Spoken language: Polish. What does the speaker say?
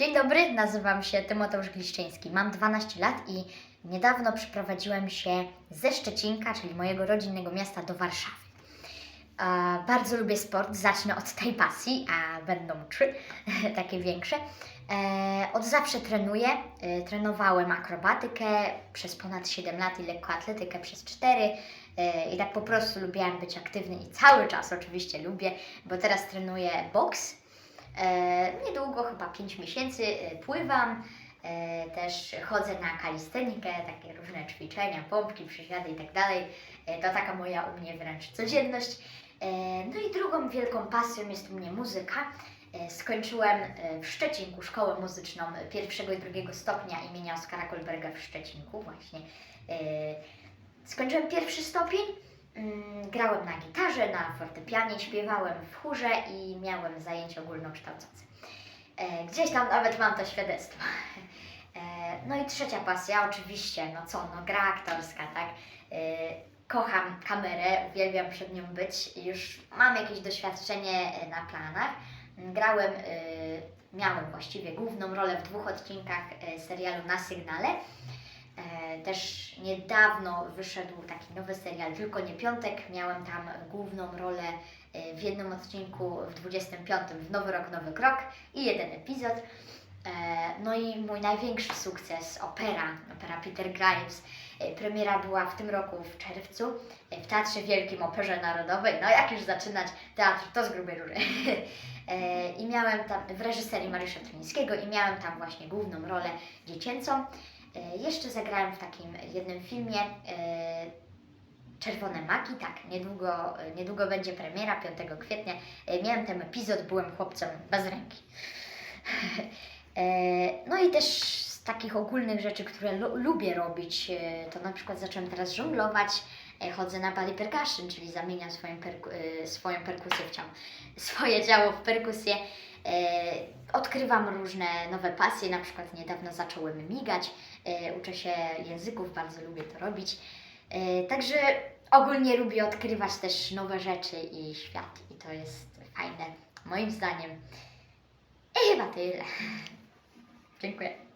Dzień dobry, nazywam się Tymoteusz Gliszczyński. Mam 12 lat i niedawno przyprowadziłem się ze Szczecinka, czyli mojego rodzinnego miasta, do Warszawy. E, bardzo lubię sport, zacznę od tej pasji, a będą trzy, takie większe. E, od zawsze trenuję. E, trenowałem akrobatykę przez ponad 7 lat i lekkoatletykę przez 4. E, I tak po prostu lubiłam być aktywny i cały czas oczywiście lubię, bo teraz trenuję boks. E, niedługo, chyba 5 miesięcy, e, pływam. E, też chodzę na kalistenikę, takie różne ćwiczenia, pompki, przysiady i tak dalej. To taka moja u mnie wręcz codzienność. No i drugą wielką pasją jest u mnie muzyka. Skończyłem w Szczecinku szkołę muzyczną pierwszego i drugiego stopnia imienia Oskara Kolberga w Szczecinku właśnie. Skończyłem pierwszy stopień, mm, grałem na gitarze, na fortepianie, śpiewałem w chórze i miałem zajęcia ogólnokształcące. E, Gdzieś tam nawet mam to świadectwo. E, No i trzecia pasja, oczywiście, no co, no gra aktorska, tak? E, Kocham kamerę, uwielbiam przed nią być. Już mam jakieś doświadczenie na planach. Grałem, miałem właściwie główną rolę w dwóch odcinkach serialu Na Sygnale. E, Też niedawno wyszedł taki nowy serial, tylko nie piątek. Miałem tam główną rolę e, w jednym odcinku w 25, w Nowy Rok, Nowy Krok i jeden epizod. E, No i mój największy sukces, opera, opera Peter Grimes. Premiera była w tym roku w czerwcu w Teatrze Wielkim Operze Narodowej. No jak już zaczynać teatr, to z grubej rury. I miałem tam w reżyserii Mariusza Trynickiego i miałem tam właśnie główną rolę dziecięcą. E, Jeszcze zagrałem w takim jednym filmie e, Czerwone Maki, tak, niedługo, niedługo będzie premiera, 5 kwietnia. E, Miałem ten epizod, byłem chłopcem bez ręki. No i też takich ogólnych rzeczy, które lu- lubię robić, e, to na przykład zacząłem teraz żonglować, e, chodzę na bali percussion, czyli zamieniam swoją, perku- e, swoją perkusję w ciało, swoje ciało w perkusję. Odkrywam różne nowe pasje, na przykład niedawno zacząłem migać, uczę się języków, bardzo lubię to robić. Także ogólnie lubię odkrywać też nowe rzeczy i świat i to jest fajne, moim zdaniem. I chyba tyle. Dziękuję.